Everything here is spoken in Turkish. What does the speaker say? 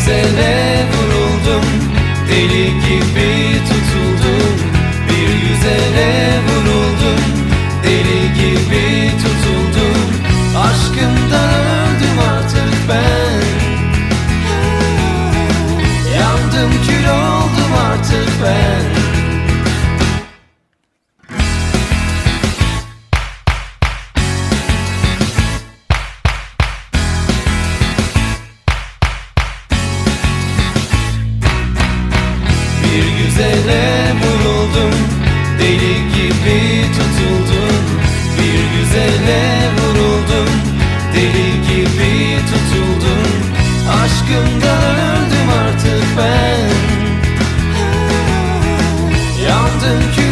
güzele vuruldum. Deli gibi tutuldum. Bir güzele vuruldum. Deli gibi tutuldum. Aşkımdan öldüm artık ben. Yandım kül oldum artık ben güzele vuruldum. Deli gibi tutuldum. Bir güzele vuruldum. Deli gibi tutuldum. Aşkımdan öldüm artık ben. Yandım kül